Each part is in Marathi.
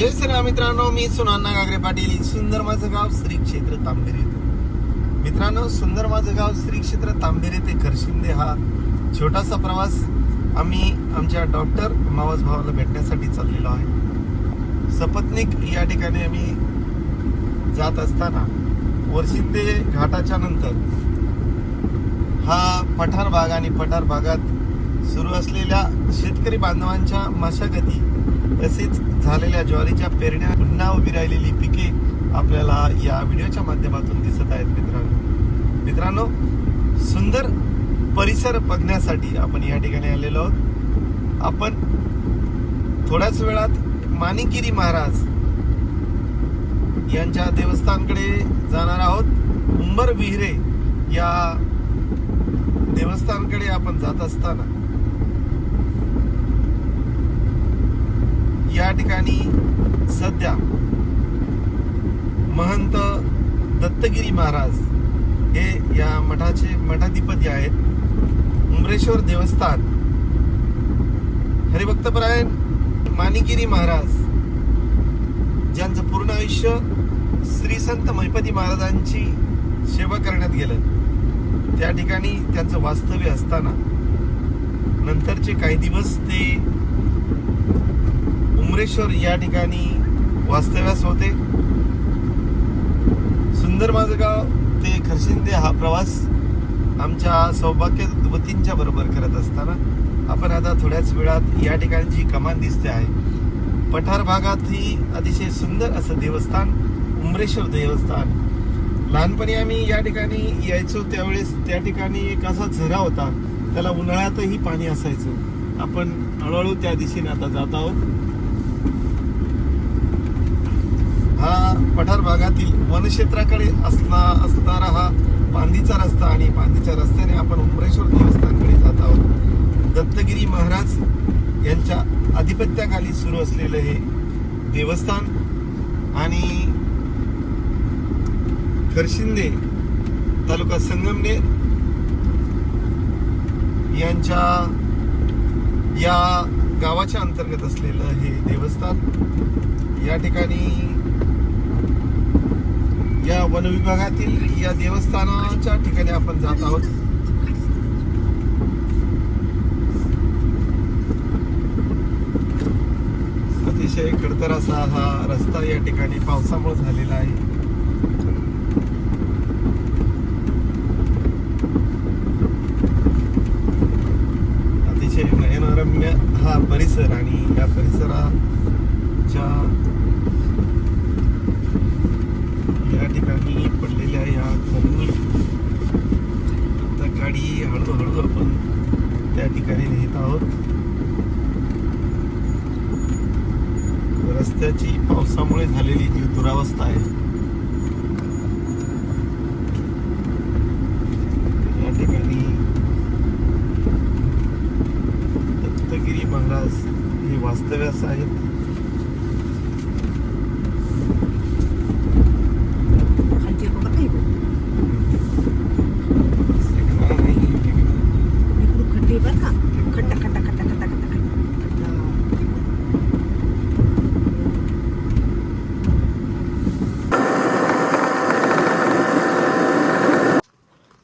जय श्रीराम मित्रांनो मी सुनान्ना गागरे पाटील. सुंदर माझं गाव श्री क्षेत्र तांबेर येथे मित्रांनो सुंदर माझं गाव श्री क्षेत्र तांबेर येथे खरशिंदे हा छोटासा प्रवास आम्ही आमच्या डॉक्टर मावस भावाला भेटण्यासाठी चाललेलो आहे. सपत्निक या ठिकाणी आम्ही जात असताना वर्षिंदे घाटाच्या नंतर हा पठार भाग आणि पठार भागात सुरू असलेल्या शेतकरी बांधवांच्या मशागती तसेच झालेल्या ज्वारीच्या पेरण्या पुन्हा उभी राहिलेली पिके आपल्याला या व्हिडिओच्या माध्यमातून दिसत आहेत मित्रांनो. मित्रांनो सुंदर परिसर बघण्यासाठी आपण या ठिकाणी आलेलो आहोत. आपण थोड्याच वेळात मानिकिरी महाराज यांच्या देवस्थानकडे जाणार आहोत. उंबर विहिरे या देवस्थानकडे आपण जात असताना या ठिकाणी सध्या महंत दत्तगिरी महाराज हे या मठाचे मठाधिपती आहेत. उमरेश्वर देवस्थान. हरिभक्तपरायण मानिगिरी महाराज ज्यांचं पूर्ण आयुष्य श्री संत महिपती महाराजांची सेवा करण्यात गेलं. त्या ठिकाणी त्यांचं वास्तव्य असताना नंतरचे काही दिवस ते उमरेश्वर या ठिकाणी वास्तव्यास होते. सुंदर माझं गाव ते खरशिंदे हा प्रवास आमच्या सौभाग्यवतींच्या बरोबर करत असताना आपण आता थोड्याच वेळात या ठिकाणी जी कमान दिसते आहे. पठार भागात ही अतिशय सुंदर असं देवस्थान उमरेश्वर देवस्थान. लहानपणी आम्ही या ठिकाणी यायचो त्यावेळेस त्या ठिकाणी एक असा झरा होता त्याला उन्हाळ्यातही पाणी असायचं. आपण हळूहळू त्या दिशेने आता जात आहोत. हा पठार भागातील वनक्षेत्राकडे असला असणारा हा पांदीचा रस्ता आणि पांदीच्या रस्त्याने आपण उमरेश्वर देवस्थानकडे जात आहोत. दत्तगिरी महाराज यांच्या आधिपत्याखाली सुरू असलेलं हे देवस्थान आणि खरशिंदे तालुका संगमनेर यांच्या या गावाच्या अंतर्गत असलेलं हे देवस्थान. या ठिकाणी या वन विभागातील या देवस्थानाच्या ठिकाणी आपण जात आहोत. अतिशय खडतर असा हा रस्ता या ठिकाणी पावसामुळे झालेला आहे. अतिशय नयनरम्य हा परिसर आणि या परिसराच्या या ठिकाणी पडलेल्या या खडणी आता गाडी हळूहळू आपण त्या ठिकाणी नेत आहोत. रस्त्याची पावसामुळे झालेली जी दुरावस्था आहे या ठिकाणी दत्तगिरी महाराज हे वास्तव्यास आहेत.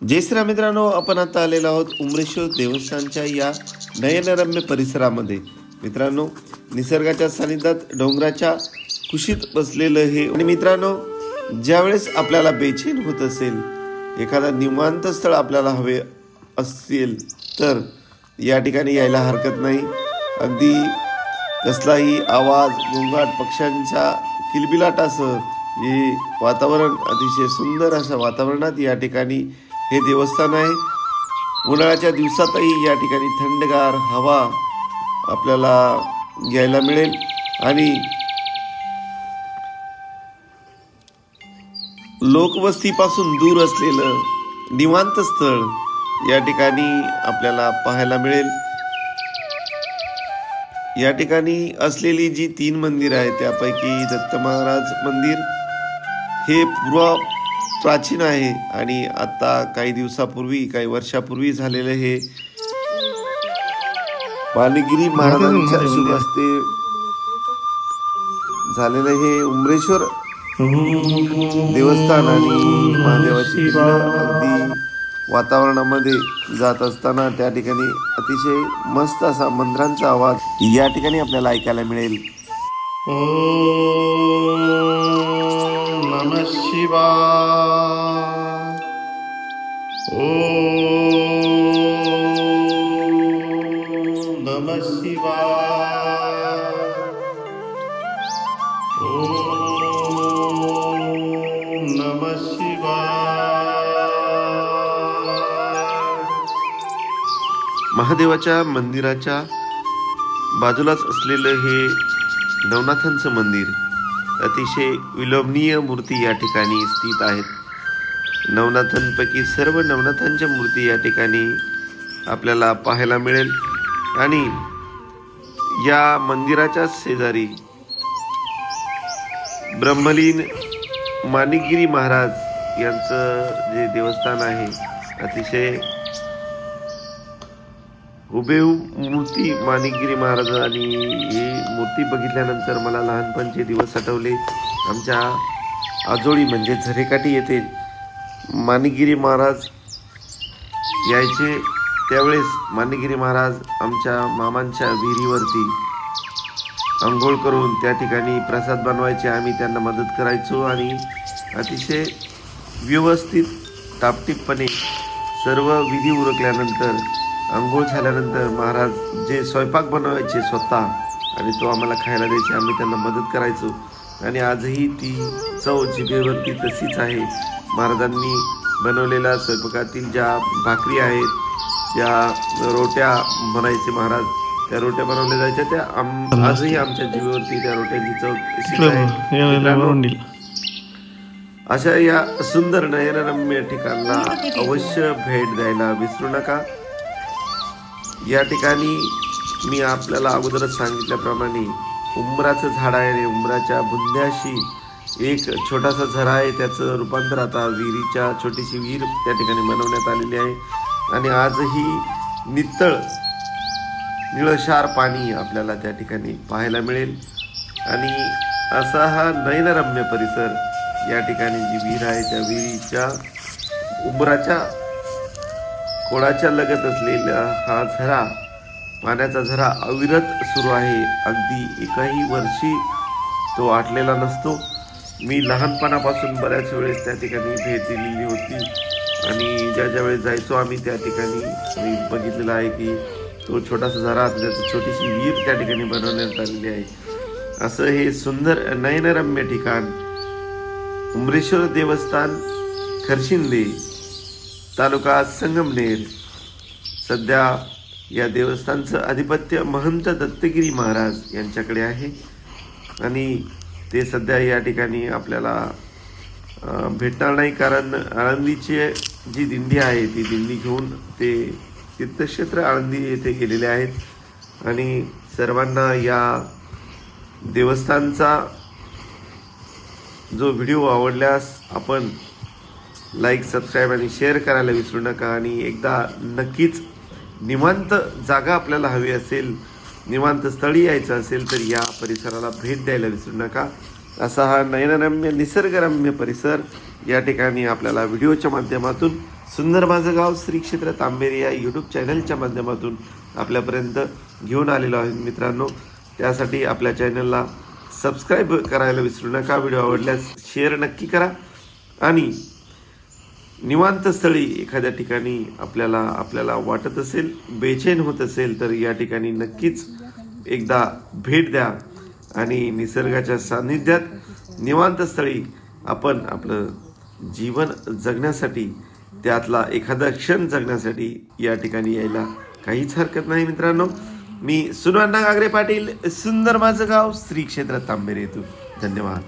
जय श्रीराम मित्रांनो आपण आता आलेलो आहोत उमरेश्वर देवस्थानच्या या नयनरम्य परिसरामध्ये. मित्रांनो निसर्गाच्या सानिध्यात डोंगराच्या कुशीत बसलेलं हे आणि मित्रांनो ज्यावेळेस आपल्याला बेचैन होत असेल एखादा निवांत स्थळ आपल्याला हवे असेल तर या ठिकाणी यायला हरकत नाही. अगदी कसलाही आवाज गोंगाट पक्ष्यांच्या किलबिलाटासह हे वातावरण अतिशय सुंदर अशा वातावरणात या ठिकाणी हे देवस्थान आहे. उन्हाळ्याच्या दिवसातही या ठिकाणी थंडगार हवा आपल्याला घ्यायला मिळेल. आणि लोकवस्तीपासून दूर असलेलं निवांत स्थळ या ठिकाणी आपल्याला पाहायला मिळेल. या ठिकाणी असलेली जी तीन मंदिरं आहेत त्यापैकी दत्त महाराज मंदिर हे पूर्व प्राचीन आहे आणि आता काही दिवसापूर्वी काही वर्षापूर्वी झालेलं हे पालगिरी महाराजांच्या हस्ते झालेलं हे उमरेश्वर देवस्थान आणि महादेवाची अगदी वातावरणामध्ये जात असताना त्या ठिकाणी अतिशय मस्त असा मंत्रांचा आवाज या ठिकाणी आपल्याला ऐकायला मिळेल. नम शिवा नम शिवा नम महादेवाच्या मंदिराच्या बाजूलाच असलेलं हे नवनाथांचं मंदिर अतिशय विलोभनीय मूर्ती या ठिकाणी स्थित आहेत. नवनाथांपैकी सर्व नवनाथांच्या मूर्ती या ठिकाणी आपल्याला पाहायला मिळेल. आणि या मंदिराच्या शेजारी ब्रह्मलीन माणिकगिरी महाराज यांचं जे देवस्थान आहे अतिशय हुबेहू मूर्ती माणिकगिरी महाराज आणि ही मूर्ती बघितल्यानंतर मला लहानपणचे दिवस आठवले. आमच्या आजोळी म्हणजे झरेकाठी येथे माणिकगिरी महाराज यायचे. त्यावेळेस माणिकगिरी महाराज आमच्या मामांच्या विहिरीवरती आंघोळ करून त्या ठिकाणी प्रसाद बनवायचे. आम्ही त्यांना मदत करायचो आणि अतिशय व्यवस्थित टापटीपणे सर्व विधी उरकल्यानंतर आंघोळ झाल्यानंतर महाराज जे स्वयंपाक बनवायचे स्वतः आणि तो आम्हाला खायला द्यायचे आम्ही त्यांना मदत करायचो. आणि आजही ती चव जिभेवरती तशीच आहे. महाराजांनी बनवलेल्या स्वयंपाकातील ज्या भाकरी आहेत ज्या रोट्या बनायचे महाराज त्या रोट्या बनवल्या जायच्या. त्या आम- आजही आमच्या जीवावरती त्या रोट्यांची चव अशा या सुंदर नयनरम्य ठिकाणला अवश्य भेट द्यायला विसरू नका. या ठिकाणी मी आपल्याला अगोदरच सांगितल्याप्रमाणे उंबराचं झाड आहे आणि उंबराच्या बुंद्याशी एक छोटासा झरा आहे त्याचं रूपांतर आता विहिरीच्या छोटीशी विहीर त्या ठिकाणी बनवण्यात आलेली आहे. आणि आजही नितळ निळशार पाणी आपल्याला त्या ठिकाणी पाहायला मिळेल. आणि असा हा नयनरम्य परिसर या ठिकाणी जी विहीर आहे त्या विहिरीच्या उंबराच्या कोणाच्या लगत असलेला हा झरा पाण्याचा झरा अविरत सुरू आहे. अगदी एकाही वर्षी तो आटलेला नसतो. मी लहानपणापासून बऱ्याच वेळेस त्या ठिकाणी भेट दिलेली होती. आणि ज्या ज्या वेळेस जायचो आम्ही त्या ठिकाणी मी बघितलेलं आहे की तो छोटासा झरा असल्याचं छोटीशी वीर त्या ठिकाणी बनवण्यात आलेली आहे. असं हे सुंदर नयनरम्य ठिकाण. उमरेश्वर देवस्थान खरशिंदे. तालुका संगमनेर सध्या या देवस्थानचं आधिपत्य महंत दत्तगिरी महाराज यांच्याकडे आहे. आणि ते सध्या या ठिकाणी आपल्याला भेटणार नाही कारण आळंदीची जी दिंडी आहे ती दिंडी घेऊन ते तीर्थक्षेत्र आळंदी येथे गेलेले आहेत. आणि सर्वांना या देवस्थानचा जो व्हिडिओ आवडल्यास आपण लाईक सबस्क्राईब आणि शेअर करायला विसरू नका. आणि एकदा नक्कीच निवांत जागा आपल्याला हवी असेल निवांत स्थळी यायचं असेल तर या परिसराला भेट द्यायला विसरू नका. असा हा नयनरम्य निसर्गरम्य परिसर या ठिकाणी आपल्याला व्हिडिओच्या माध्यमातून सुंदर माझं गाव श्री क्षेत्र तांबेरी या यूट्यूब चॅनलच्या माध्यमातून आपल्यापर्यंत घेऊन आलेलो आहे मित्रांनो. त्यासाठी आपल्या चॅनलला सबस्क्राईब करायला विसरू नका. व्हिडिओ आवडल्यास शेअर नक्की करा. आणि निवांत स्थळी एखाद्या ठिकाणी आपल्याला आपल्याला वाटत असेल बेचैन होत असेल तर या ठिकाणी नक्कीच एकदा भेट द्या आणि निसर्गाच्या सान्निध्यात निवांत स्थळी आपण आपलं जीवन जगण्यासाठी त्यातला एखादा क्षण जगण्यासाठी या ठिकाणी यायला काहीच हरकत नाही मित्रांनो. मी सुनवांना गागरे पाटील सुंदर माझं गाव श्री क्षेत्र तांबेरे येथून. धन्यवाद.